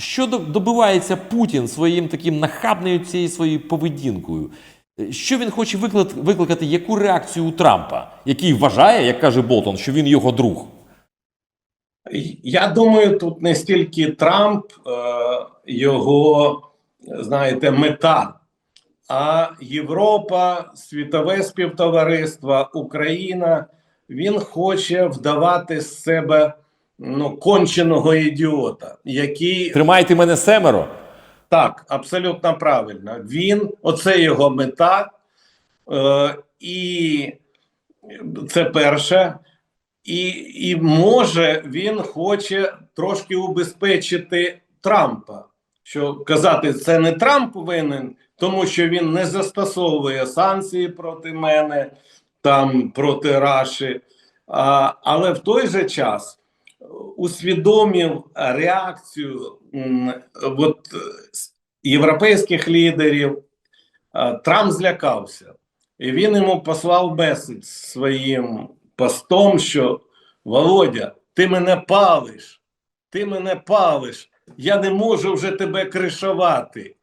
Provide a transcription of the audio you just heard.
Що до- добивається Путін своїм таким нахабною цією своєю поведінкою? Е, Що він хоче викликати, викликати яку реакцію у Трампа, який вважає, як каже Болтон, що він його друг? Я думаю, тут не стільки Трамп, е, його, знаєте, мета, а Європа, світове співтовариство, Україна. Він хоче вдавати з себе ну, конченого ідіота, який Тримайте мене семеро. так, абсолютно правильно. Він, оце його мета, е, і це перше. І, і може він хоче трошки убезпечити Трампа. Що казати, це не Трамп винен, тому що він не застосовує санкції проти мене, там проти Раші. А, але в той же час усвідомив реакцію от, європейських лідерів. Трамп злякався, і він йому послав меседж своїм постом, що Володя, ти мене палиш, ти мене палиш, я не можу вже тебе кришувати.